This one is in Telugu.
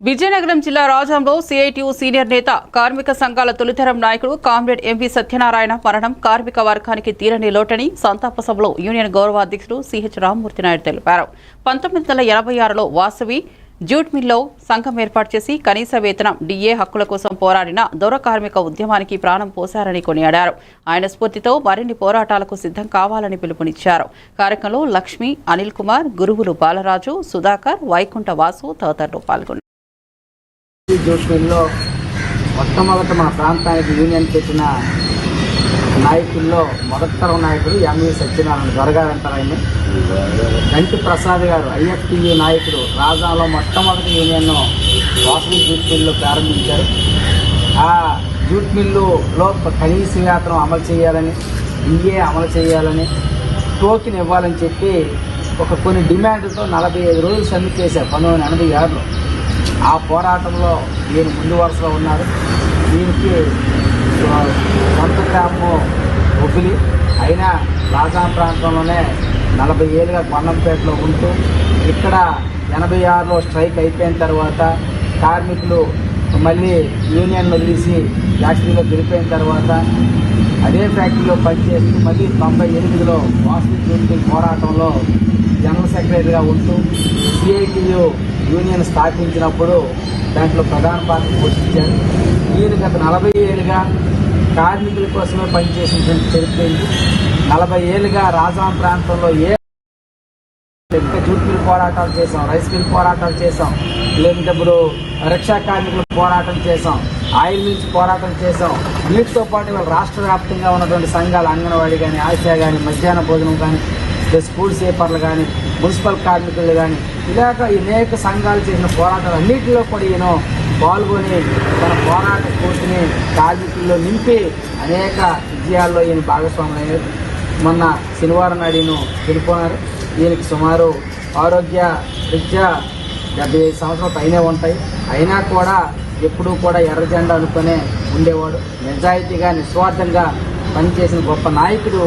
విజయనగరం జిల్లా రాజంలో సిఐటియు సీనియర్ నేత కార్మిక సంఘాల తొలితరం నాయకుడు కామ్రేడ్ ఎంవి సత్యనారాయణ మరణం కార్మిక వర్గానికి తీరని లోటని సంతాప సభలో యూనియన్ గౌరవ అధ్యక్షుడు సిహెచ్ రామ్మూర్తి నాయుడు తెలిపారు. పంతొమ్మిది వందల ఎనభై ఆరులో వాసవి జూట్ మిల్లో సంఘం ఏర్పాటు చేసి కనీస వేతనం డిఏ హక్కుల కోసం పోరాడిన దొర కార్మిక ఉద్యమానికి ప్రాణం పోశారని కొనియాడారు. ఆయన స్ఫూర్తితో మరిన్ని పోరాటాలకు సిద్ధం కావాలని పిలుపునిచ్చారు. కార్యక్రమంలో లక్ష్మి అనిల్ కుమార్ గురువులు బాలరాజు సుధాకర్ వైకుంఠ వాసు తదితరులు పాల్గొన్నారు. మొట్టమొదట మన ప్రాంతానికి యూనియన్ పెట్టిన నాయకుల్లో మొదటి నాయకుడు ఎంవి సత్యనారాయణ దొరగారు ఆయన గంటి ప్రసాద్ గారు ఐఎఫ్టియు నాయకుడు రాజాలో మొట్టమొదటి యూనియన్ను వాసవి జూట్ మిల్లు ప్రారంభించారు. ఆ జూట్ మిల్లులో కనీస వేతనం అమలు చేయాలని డిఏ అమలు చేయాలని టోకెన్ ఇవ్వాలని చెప్పి ఒక కొన్ని డిమాండ్లతో నలభై ఐదు రోజులు సమ్మిట్ చేశారు పంతొమ్మిది వందల ఎనభై ఆరులో. ఆ పోరాటంలో ఈయన ముందు వరుసలో ఉన్నారు దీనికి సొంత గ్రామము ఉగిలి అయినా రాజా ప్రాంతంలోనే నలభై ఏళ్ళుగా కొండంపేటలో ఉంటూ ఇక్కడ ఎనభై ఆరులో స్ట్రైక్ అయిపోయిన తర్వాత కార్మికులు మళ్ళీ యూనియన్ వదిలేసి ఫ్యాక్టరీలో గెలిపోయిన తర్వాత అదే ఫ్యాక్టరీలో పనిచేస్తూ మళ్ళీ తొంభై ఎనిమిదిలో వాసు జూన్పిల్ పోరాటంలో జనరల్ సెక్రటరీగా ఉంటూ సిఐటియు యూనియన్ స్థాపించినప్పుడు దాంట్లో ప్రధాన పాత్ర పోషించారు. ఈయన గత నలభై ఏళ్ళుగా కార్మికుల కోసమే పనిచేసినటువంటి చరిత్ర నలభై ఏళ్ళుగా రాజాం ప్రాంతంలో ఏ ఇంకా జూట్ మిల్ పోరాటాలు చేసాం రైస్ మిల్ పోరాటాలు చేసాం లేదంటే ఇప్పుడు కార్మికులు పోరాటం చేసాం ఆయిల్ మిల్స్ పోరాటం చేసాం వీటితో పాటు ఇవాళ రాష్ట్ర వ్యాప్తంగా ఉన్నటువంటి సంఘాలు అంగన్వాడీ కానీ ఆశా కానీ మధ్యాహ్న భోజనం కానీ లేదా స్కూల్ సేపర్లు కానీ మున్సిపల్ కార్మికులు కానీ ఇలాగ అనేక సంఘాలు చేసిన పోరాటాలు అన్నింటిలో కూడా ఈయన పాల్గొని తన పోరాట స్ఫూర్తిని కార్మికుల్లో నింపి అనేక విజయాల్లో ఈయన భాగస్వాములు మొన్న శనివారం నాడు ఈయన వెళ్ళిపోయినారు ఈయనకి సుమారు ఆరోగ్య రీత్యా డెబ్బై ఐదు సంవత్సరాలు పైనే ఉంటాయి. అయినా కూడా ఎప్పుడూ కూడా ఎర్ర జెండా అనుకునే ఉండేవాడు. నిజాయితీగా నిస్వార్థంగా పనిచేసిన గొప్ప నాయకుడు